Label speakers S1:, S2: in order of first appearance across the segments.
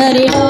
S1: தொடரிடோ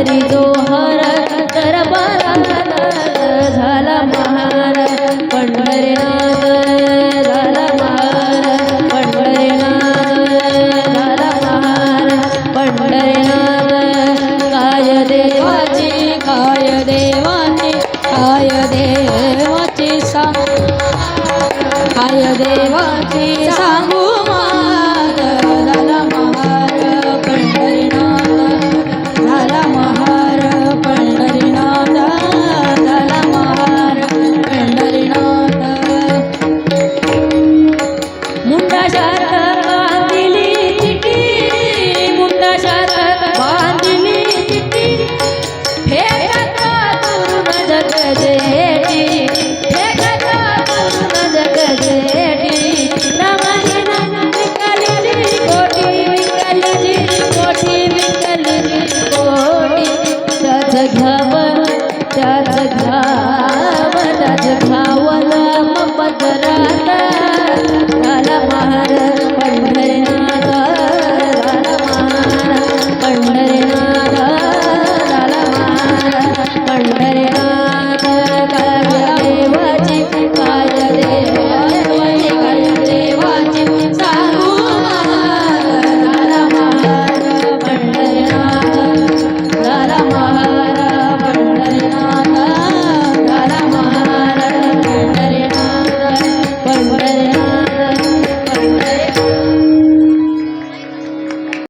S1: तरी करी जोहर दरबारात झाला महार पंढरीनाथ झाला महार पंढरीनाथ झाला महार पंढरीनाथ काय देवाची काय देवाची काय देवाची सा काय देवाची सांगू? cha cha cha